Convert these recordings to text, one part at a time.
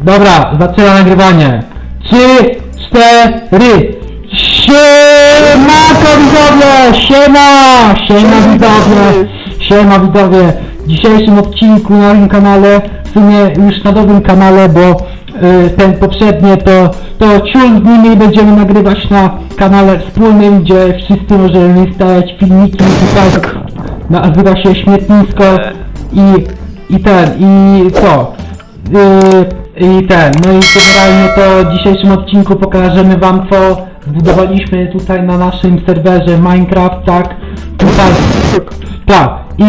Dobra, zaczynam nagrywanie. Trzy, cztery. Siema widzowie! Siema! Siema widzowie! Siema widzowie! W dzisiejszym odcinku na moim kanale, w sumie już na nowym kanale, bo y, ten poprzednie to, to ciul z nimi będziemy nagrywać na kanale wspólnym, gdzie wszyscy możemy wstawiać filmiki tutaj nazywa się Śmietnisko i, i ten, i co? Yy, I ten, no i generalnie to w dzisiejszym odcinku pokażemy wam co zbudowaliśmy tutaj na naszym serwerze Minecraft, tak? Tutaj, tak, i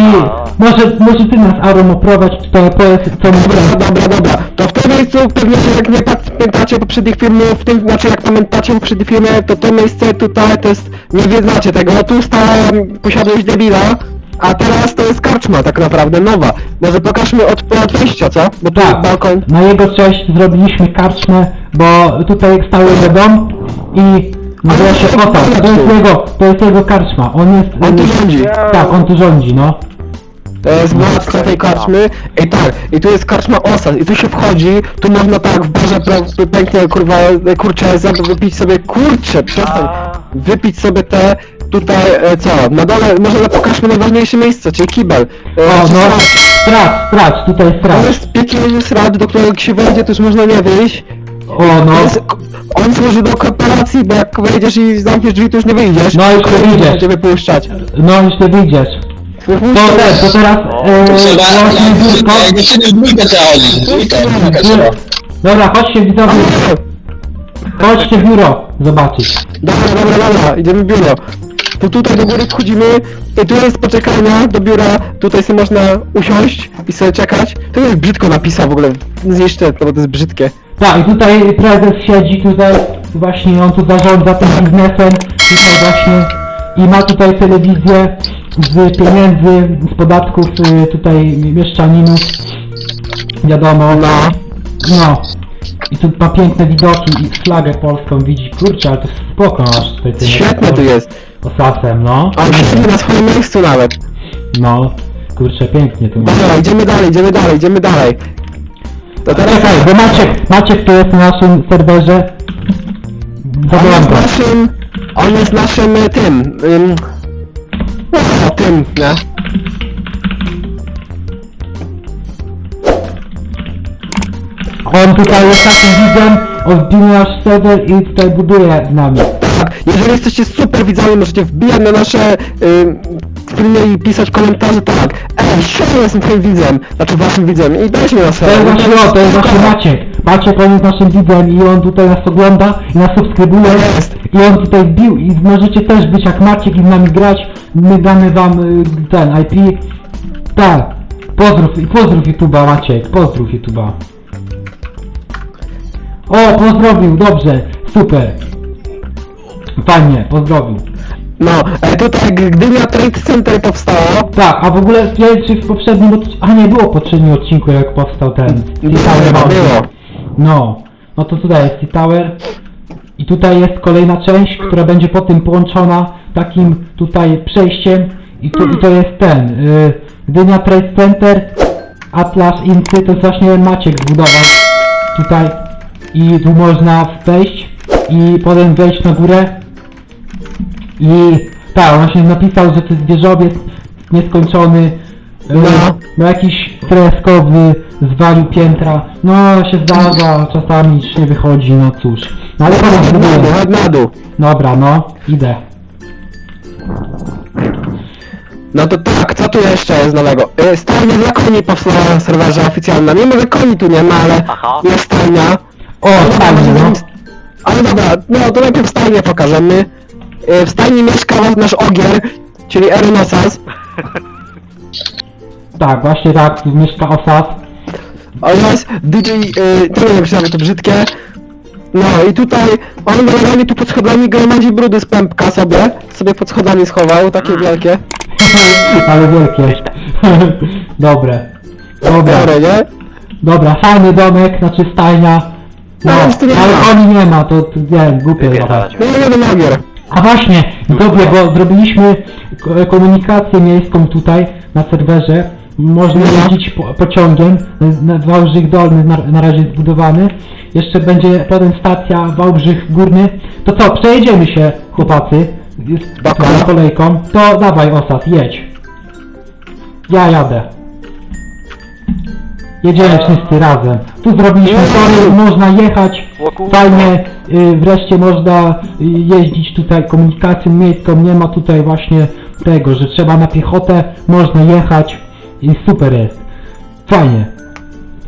może, może ty nas Aron oprowadź tutaj powiedz co mu Dobra, dobra. To w tym miejscu pewnie, że jak nie pat- pamiętacie poprzednich filmów, w tym, znaczy jak pamiętacie poprzednie filmy, to to miejsce tutaj to jest, nie wie, znacie tego, tu stała posiadłość debila, a teraz to jest karczma tak naprawdę, nowa. Może pokażmy od, od wejścia, co? Bo tu Tak, balkon. na jego cześć zrobiliśmy karczmę, bo tutaj stały jego dom i nazywa się Ota, to jest jego, to jest jego karczma, on jest... On tu y, rządzi. Tak, on tu rządzi, no. To jest władca tej karczmy. I tak, i tu jest karczma Osad, i tu się wchodzi, tu można tak w barze pięknie, kurwa, kurczę, wypić sobie, kurczę, przestań, wypić sobie te, tutaj, e, co, na dole, może pokażmy najważniejsze miejsce, czyli kibel. E, O, no, strać, strać, tutaj To strać. jest piekielny srad, do którego jak się wejdzie, to już można nie wyjść. O, no. Jest, on służy do kooperacji, bo jak wejdziesz i zamkniesz drzwi, to już nie wyjdziesz. No, już nie wyjdziesz. będzie wypuszczać. No, już ty wyjdziesz. To też, to teraz e, właśnie biurko. Dziewczyny w dwójkę trzeba chodzić, w dwójkę, dwójkę trzeba. Dobra, chodźcie widzowie, chodźcie w biuro zobaczyć. Dobra, dobra, dobra, idziemy w biuro. To tutaj do góry wchodzimy i tu jest poczekalnia do biura, tutaj sobie można usiąść i sobie czekać. To jest brzydko napisał w ogóle, zniszczę to, bo to jest brzydkie. Tak, i tutaj prezes siedzi, tutaj właśnie on tu zarządza tym biznesem, tutaj właśnie i ma tutaj telewizję z pieniędzy, z podatków y, tutaj mieszczaninów, wiadomo. No. No. I tu ma piękne widoki i flagę polską widzi, kurczę, ale to jest spoko aż tutaj Świetne tu jest. Osasem, no. A siedzi na swoim miejscu nawet. No, kurczę, pięknie tu ma. Dobra, idziemy dalej, idziemy dalej, idziemy dalej. To teraz Czekaj, bo Maciek, Maciek tu jest na naszym serwerze. on Zawołam jest go. naszym, on jest naszym y, tym, ym, no, tym, nie? On tutaj jest takim widzem, odbił nasz serwer i tutaj buduje z nami. Tak, jeżeli jesteście super widzami, możecie wbijać na nasze y, filmy i pisać komentarze tak. Ej, siema, jestem twoim widzem, znaczy waszym widzem i dajcie mi na To jest serwer. właśnie to jest właśnie Maciek. Maciek on jest naszym widzem i on tutaj nas ogląda i nas subskrybuje. Jest. I on tutaj wbił i możecie też być jak Maciek i z nami grać. My damy wam y, ten IP. Tak. Pozdrów, i pozdrów YouTube'a Maciek, pozdrów YouTube'a. O, pozdrowił, dobrze, super. Fajnie, pozdrowił. No, e, tutaj g- Gdynia Trade Center powstało. Tak, a w ogóle czy w poprzednim odcinku, a nie było w poprzednim odcinku jak powstał ten Było, T-Tower Mountain. było. No, no to tutaj jest T-Tower i tutaj jest kolejna część, która będzie potem połączona takim tutaj przejściem i, tu, i to jest ten, y, Gdynia Trade Center, Atlas Incy, to jest właśnie Maciek zbudował tutaj i tu można wejść i potem wejść na górę i tak, on właśnie napisał, że to jest wieżowiec nieskończony, y, No. no jakiś freskowy, zwalił piętra, no się zdarza, czasami już nie wychodzi, no cóż. No ale potem Chodź na dół, zbuduję. chodź na dół. Dobra, no, idę. No to tak, co tu jeszcze jest nowego? E, Stajnia dla koni powstała na serwerze oficjalnym. Mimo, że koni tu nie ma, ale Aha. jest stajnia. O, fajnie, no. Ale dobra, no to najpierw stajnię pokażemy. E, W stajni mieszka nasz ogier, czyli Erenosas. Tak, właśnie tak, tu mieszka Osas. oraz DJ, y, to nie wiem, to brzydkie. No i tutaj on generalnie tu pod schodami gromadzi brudy z pępka sobie, sobie pod schodami schował, takie wielkie. ale wielkie. Dobre. Dobra, Dobre, nie? dobra, fajny domek, znaczy stajnia. No, No, już tu nie ale ma. koni nie ma, to, to nie wiem, głupie trochę. Wypierdalać. No nie wiem, ogier. A właśnie, dobrze, bo zrobiliśmy ko- komunikację miejską tutaj na serwerze można No. jeździć po, pociągiem, na Wałbrzych Dolny na, na razie jest zbudowany, jeszcze będzie potem stacja Wałbrzych Górny, to co, przejedziemy się chłopacy, Baka. za kolejką, to dawaj Osad, jedź. Ja jadę. Jedziemy wszyscy razem. Tu zrobiliśmy tory, można jechać, fajnie, y, wreszcie można y, jeździć tutaj komunikacją miejską, nie ma tutaj właśnie tego, że trzeba na piechotę, można jechać i super jest. Fajnie.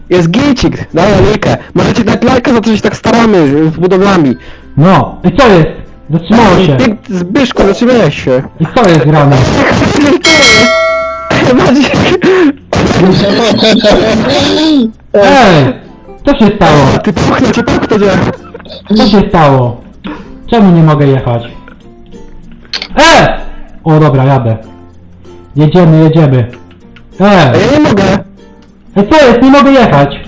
Jest gicik, daj lajkę. Możecie dać lajkę za to, że się tak staramy z z budowlami. No, i co jest? Zatrzymało się. Pięk- Zbyszku, zatrzymałeś się. I co jest grane? Maciek, Ej! Co się stało? ty puchnę cię. Co się stało? Czemu nie mogę jechać? E! O dobra, jadę. Jedziemy, jedziemy. A E! ja nie mogę. Ej, co jest? Nie mogę jechać.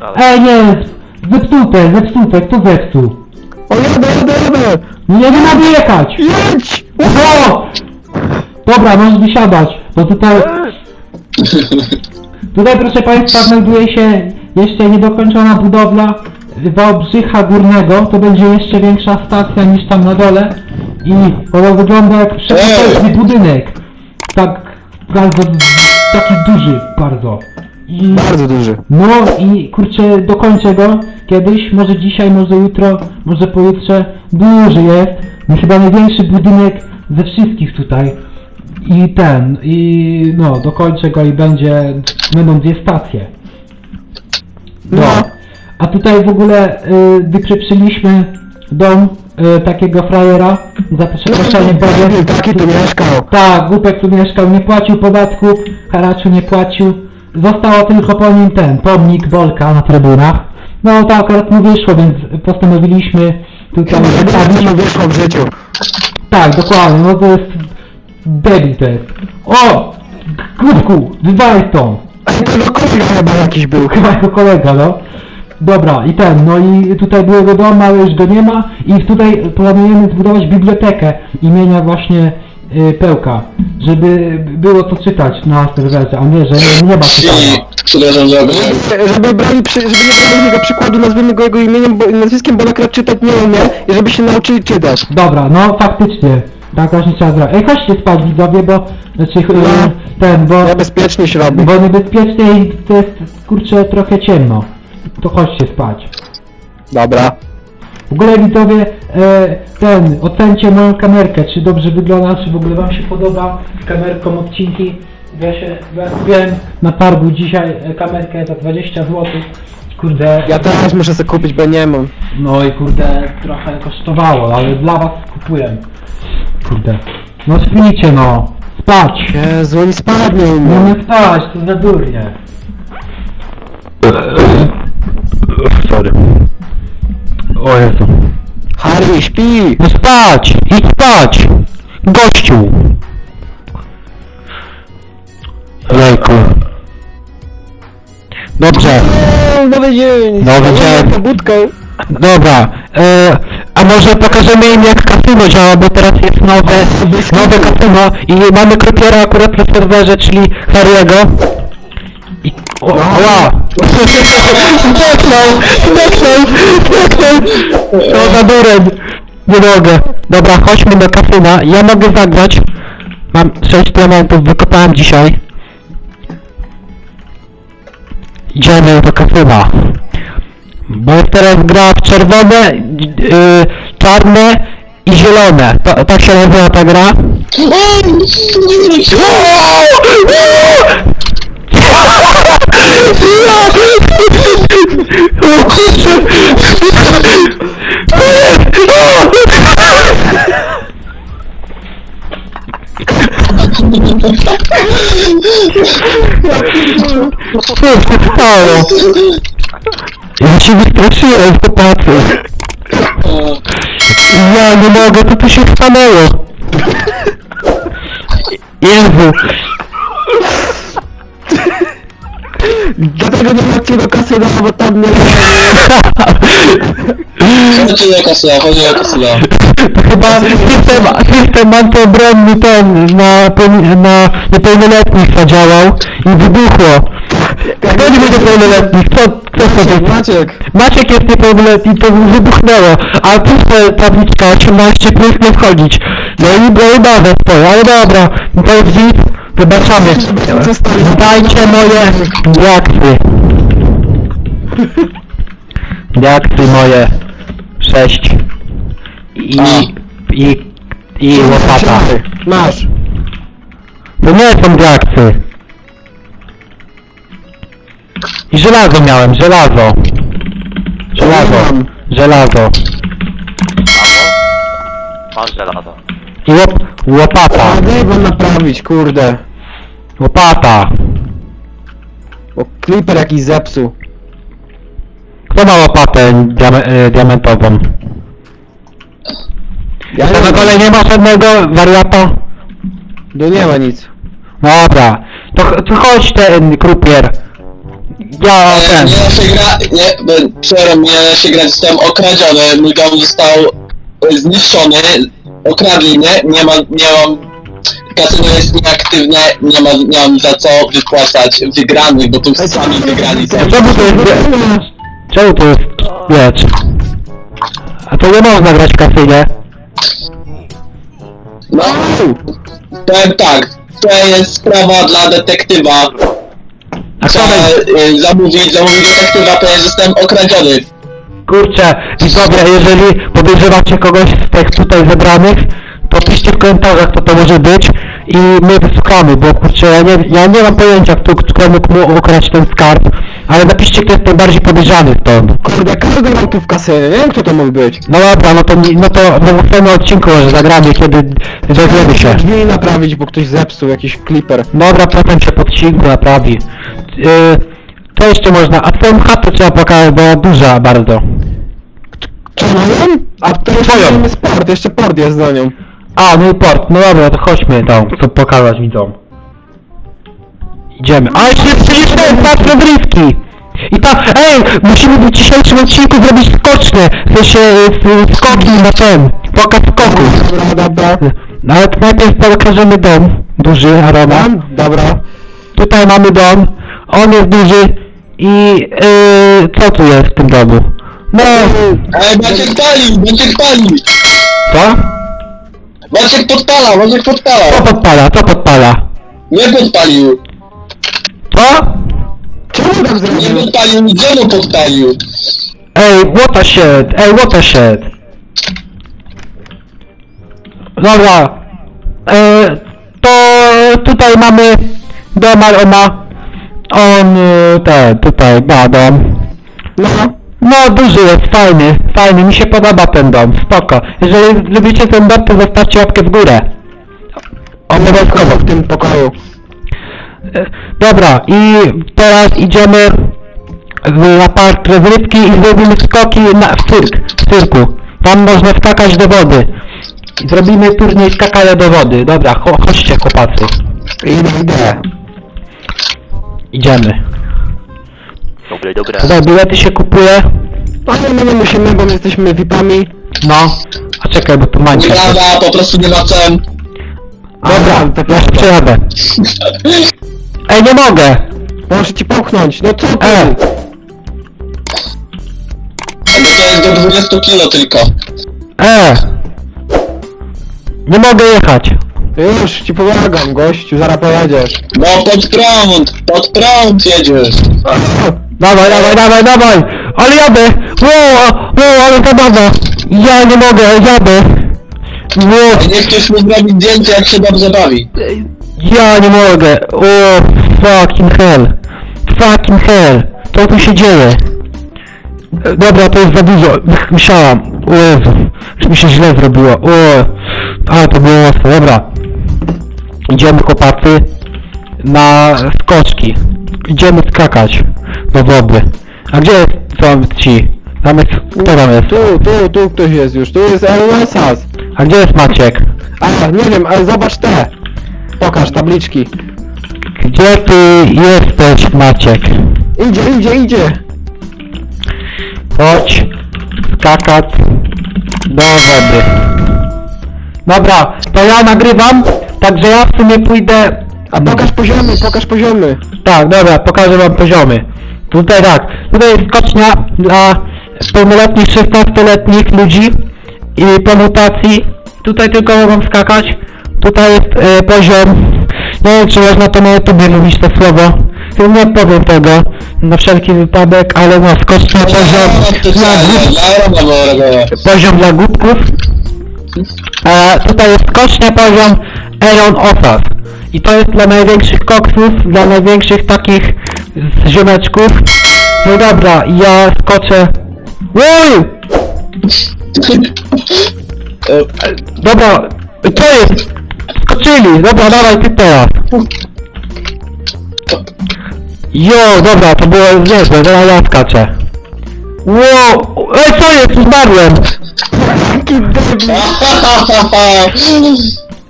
Ale... Ej, nie! Zepsute, zepsute, kto zepsuł? O, jadę, jadę, jadę. Nie, nie mogę jechać! Jedź! O! Dobra, możesz wysiadać, bo tutaj... Tutaj proszę Państwa znajduje się jeszcze niedokończona budowla Wałbrzycha Górnego, to będzie jeszcze większa stacja niż tam na dole i ono wygląda jak przepotężny budynek, tak bardzo, taki duży bardzo. I, Bardzo duży. no i kurczę dokończę go kiedyś, może dzisiaj, może jutro, może pojutrze, duży jest, no chyba największy budynek ze wszystkich tutaj. I ten, i no, dokończę go i będzie, będą dwie stacje. No. No. A tutaj w ogóle y, wyprzeprzyliśmy dom y, takiego frajera, za przeproszeniem powiem. Taki tu mieszkał. Tak, głupek tu mieszkał, nie płacił podatków, haraczu nie płacił. Zostało tylko po nim ten pomnik Bolka na trybunach. No to akurat mu wyszło, więc postanowiliśmy tutaj wystawić. wyszło w życiu. Tak, dokładnie, no to jest debil to jest. O! Głupku, wywalaj! To no kolega chyba jakiś był. Chyba jako kolega, no. Dobra, i ten, no i tutaj byłego domu, ale już go nie ma i tutaj planujemy zbudować bibliotekę imienia właśnie y, Pełka, żeby było co czytać na serwerze, a nie, że nie, nie ma czytania. Żeby brali, przy, żeby nie brali jego przykładu, nazwijmy go jego imieniem, bo, nazwiskiem, bo akurat czytać nie umie i żeby się nauczyli czytać. Dobra, no faktycznie, tak właśnie trzeba zrobić. Ej, chodźcie spać widzowie, bo, znaczy, y, ten, bo, Niebezpiecznie się robi. bo niebezpiecznie i to jest, kurczę, trochę ciemno. To chodźcie spać. Dobra. W ogóle widzowie, e, ten, ocencie moją kamerkę, czy dobrze wygląda, czy w ogóle wam się podoba z kamerką odcinki. Ja się, ja kupiłem na targu dzisiaj e, kamerkę za 20 zł. Kurde, Ja teraz muszę sobie kupić, bo nie mam. no i kurde, trochę kosztowało, ale dla was kupiłem. Kurde. No śpijcie no, spać. Jezu, oni spać nie No nie spać, to za durnie. Sorry. O Jezu. Harry, śpi! No spać! Idź spać! Gościu! Lejku. Dobrze, Eee, Nowy dzień! Nowy dzień. Dobra. E, a może pokażemy im jak kasyno działa, bo teraz jest nowe, nowe kasyno i mamy krupiera akurat na serwerze, czyli Harry'ego. I... O, oła! Zdechnął! Zdechnął! Zdechnął! To za dureń! Nie mogę. Dobra, chodźmy do kasyna. Ja mogę zagrać. Mam 6 elementów, wykopałem dzisiaj. Idziemy do kasyna. Bo teraz gra w czerwone, yy, czarne i zielone. To, tak się nazywa ta gra. Co się stało? Ja się wystraszyłem, chłopacy. Ja nie mogę, co tu się stanęło? Jezu. Dlatego nie macie do kasyna, bo tam nie... Chodźcie do kasyna, chodźcie do kasyna. To chyba system, system antyobronny ten na, pełni- na niepełnoletnich zadziałał i wybuchło. Kto nie będzie pełnoletni? Kto, sobie... Maciek, Maciek! Maciek jest niepełnoletni, to wybuchnęło, a puste tabliczka 18 plus nie wchodzić. No i i bazę stoję, ale dobra, to jest widz, wybaczamy. Dajcie moje diaksy. Diaksy moje. 6. I, i, i łopata. Masz! To nie są diaksy. I żelazo miałem, żelazo. Żelazo. Mam. Żelazo. Masz żelazo. I łop, łopata. A daj wam naprawić, kurde. Łopata. Bo Clipper jakiś zepsuł. Kto ma łopatę diame, e, diamentową? Ja To na nie dole nie ma żadnego wariata? Tu nie ma nic. Dobra. To, ch- to chodź ten krupier. Ja ten. Nie da się gra... Nie, przepraszam, nie da się grać, zostałem okradziony, mój dom został e, zniszczony, okradli mnie, nie ma, nie mam... Kasyno jest nieaktywne, nie, ma, nie mam za co wypłacać wygranych, bo tu sami wygrali. Czemu to jest... Czemu to jest? A to nie można grać w kasynie. No, powiem tak, to jest sprawa dla detektywa. Będzie... y, zamówić, zamówić detektywa, ponieważ zostałem okradziony. Kurczę, widzowie, jeżeli podejrzewacie kogoś z tych tutaj zebranych, to piszcie w komentarzach, kto to może być i my wysłuchamy, bo kurczę, ja nie, ja nie mam pojęcia, kto, kto mógł mu ukraść ten skarb, ale napiszcie, kto jest najbardziej podejrzany stąd. Kurde, każdy gram tu w kasynie, nie wiem kto to mógł być. No dobra, no to, mi- no to w następnym odcinku może zagramy, kiedy dowiemy się. Drzwi naprawić, bo ktoś zepsuł jakiś Clipper. Dobra, potem się pod odcinku naprawi. Yy, to jeszcze można, a twoją chatę trzeba pokazać, bo duża bardzo. Czy moją? A to jeszcze Twoją. mamy sport, jeszcze port jest za nią. A, no i port, no dobra, to chodźmy tam, co pokazać widzom. Idziemy. A jeszcze jest przecież ten, patrz rozrywki! I ta, ej, musimy w dzisiejszym odcinku zrobić skoczne, w sensie y, y, skoki na ten, pokaz skoków. Dobra, dobra. No ale to najpierw pokażemy dom, duży, arena. Mam? Dobra. Tutaj mamy dom, on jest duży i yy, co tu jest w tym domu? No, Ej, Maciek palił, Maciek palił! co? Maciek podpala, Maciek Co podpala! podpala, co podpala? Nie podpalił! Co? Czemu tam Nie zrobił? podpalił, Jemu podpalił! Ej, what a shit, ej, what a shit. Dobra, e, to tutaj mamy dom Aroma. On, e, ten, tutaj ma dom. No. No, duży jest, fajny, fajny, mi się podoba ten dom, spoko. Jeżeli lubicie ten dom, to zostawcie łapkę w górę. Obowiązkowo. w tym pokoju. Dobra, i teraz idziemy w- na park rozrywki i zrobimy skoki na, w cyrk, w cyrku. Tam można skakać do wody. Zrobimy turniej skakania do wody. Dobra, cho chodźcie chłopacy. Idę, idę. Idziemy. Dobre, dobre. Tutaj bilety się kupuje. Ale my nie musimy, bo my jesteśmy VIP-ami. No. A czekaj, bo tu mańka jest. Nieprawda, po prostu nie ma cen. Dobra, to ja się przejadę. Ej, nie mogę! Muszę ci popchnąć, no co ty? E! Ale to jest do 20 kilo tylko. E! Nie mogę jechać. Już ci pomagam, gościu, zaraz pojedziesz. No pod prąd, pod prąd jedziesz. Dawaj, dawaj, dawaj, dawaj! Ale jadę! Ło, ło, ale zabawa! Ja nie mogę, jadę! Ło, A niech ktoś mu zrobi zdjęcie jak się dobrze bawi. ja nie mogę! O, fucking hell! Fucking hell! Co tu się dzieje? E, Dobra, to jest za dużo. Myślałam. O Jezu, już mi się źle zrobiło. O, ale to było mocne. Dobra. Idziemy chłopacy na skoczki. Idziemy skakać do wody. A gdzie są ci? Tam jest, kto tam jest? Tu, tu, tu ktoś jest już, tu jest LSAS. A gdzie jest Maciek? A, nie wiem, ale zobacz te. Pokaż tabliczki. Gdzie ty jesteś Maciek? Idzie, idzie, idzie. Chodź, skakać do wody. Dobra, to ja nagrywam, także ja w sumie pójdę... A pokaż poziomy, pokaż poziomy. Tak, dobra, pokażę wam poziomy. Tutaj tak, tutaj jest skocznia dla pełnoletnich, 16-letnich ludzi i po mutacji. Tutaj tylko mogą skakać. Tutaj jest e, poziom, nie wiem czy można to na YouTubie mówić to słowo. Chyba Nie powiem tego, na wszelki wypadek, ale no, skocznia poziom dla, poziom dla głupków. E, tutaj jest skocznia poziom Eron Osas. I to jest dla największych koksów, dla największych takich ziomeczków. No dobra, ja skoczę. Oj! Dobra, co jest? Skoczyli, dobra, dawaj ty teraz. Jo, dobra, to było niezłe, teraz ja skaczę. Wow, ej co jest, zmarłem!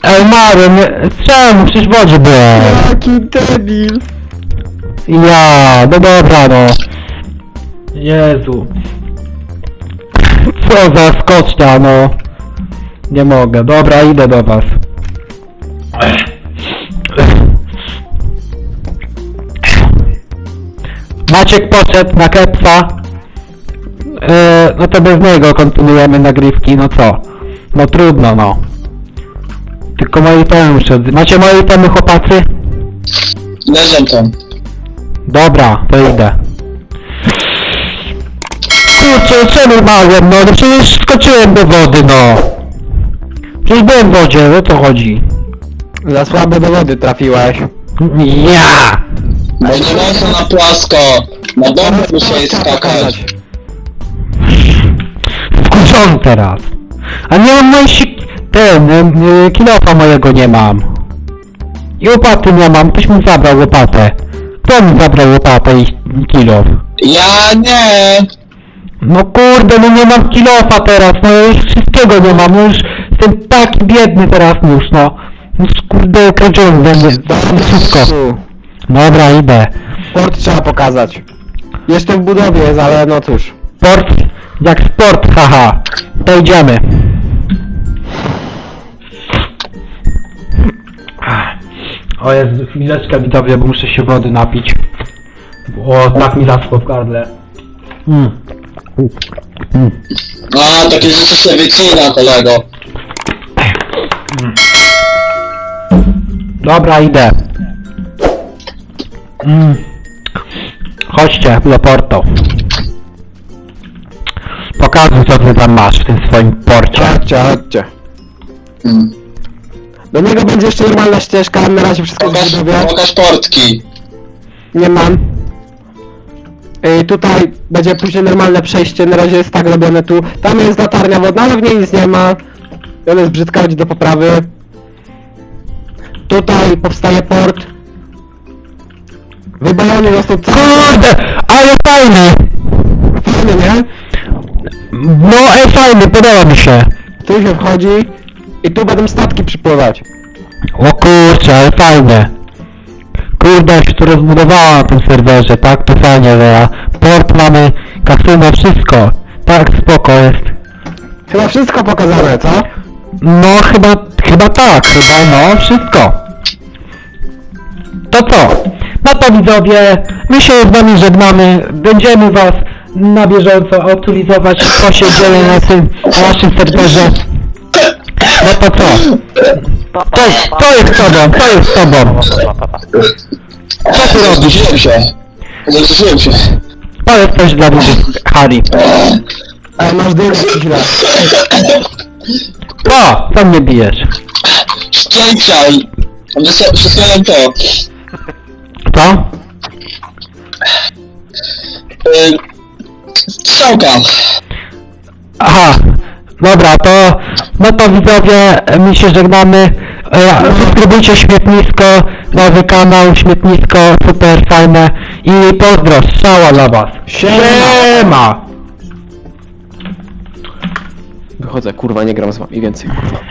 Ej, nie- czemu? Przecież w wodzie byłem. Jaki debil. Ja, no dobra no. Jezu. Co za skocznia, no. Nie mogę, dobra, idę do was. Maciek poszedł na kepsa. Yy, no to bez niego kontynuujemy nagrywki, no co? No trudno, no. Tylko moje temy muszę... Macie moje temy, chłopacy? Leżą tam. Dobra, to idę. Kurczę, czemu umarłem, no? no przecież skoczyłem do wody, no. Przecież byłem w wodzie, o co chodzi? Za słabe do wody trafiłeś. Ja! Bo nie można na płasko. Na bombę musieli skakać. Wkurzony teraz. A nie mam mojej sik... Ten, y, kilofa mojego nie mam. I łopaty nie mam, ktoś mi zabrał łopatę. Kto mi zabrał łopatę i kilof? Ja nie. No kurde, no nie mam kilofa teraz, no już wszystkiego nie mam, no już jestem taki biedny teraz już, no. Już kurde kradziony będzie, wszystko. Dobra, idę. Port trzeba pokazać. Jeszcze w budowie jest, ale no cóż. Sport, jak sport, haha. To idziemy. O Jezu, chwileczkę widzowie, bo muszę się wody napić. O, tak mi zaschło w gardle. Mm. A, takie rzeczy się wycina, kolego. Dobra, idę. Mm. Chodźcie, do Porto. Pokazuj, co ty tam masz w tym swoim porcie. Chodźcie, chodźcie. Hmm. Do niego będzie jeszcze normalna ścieżka, na razie wszystko Pokaż, budowie. pokaż portki. Nie mam. Yy, tutaj będzie później normalne przejście, na razie jest tak robione tu. Tam jest latarnia wodna, ale w niej nic nie ma. I ona jest brzydka, będzie do poprawy. Tutaj powstaje port. Wybalony został cały... Kurde, ale fajny! Fajny, nie? No, ej, fajny, podoba mi się. Tu się wchodzi i tu będą statki przypływać. O kurczę, ale fajne. Kurde, to rozbudowało na tym serwerze, tak? To fajnie, że ja. Port mamy, kasyno, wszystko. Tak, spoko jest. Chyba wszystko pokazane, co? No, chyba, chyba tak, chyba, no, wszystko. To co? No to widzowie, my się z wami żegnamy, będziemy was na bieżąco aktualizować, co się dzieje na tym, na naszym serwerze. No to co? To, to jest z tobą, to jest tobą. Co ty robisz? Zrzuciłem się. Zrzuciłem się. Powiedz coś dla ludzi, Harry. Ale masz dym źle. O, co mnie bijesz? Szczęścia. Przesłałem to. Co? Y, Strzałka. Aha, dobra, to, no to widzowie, my się żegnamy. E, Subskrybujcie Śmietnisko, nowy kanał Śmietnisko, super fajne i pozdro, strzała dla was. Siema! Wychodzę, kurwa, nie gram z wami więcej, kurwa.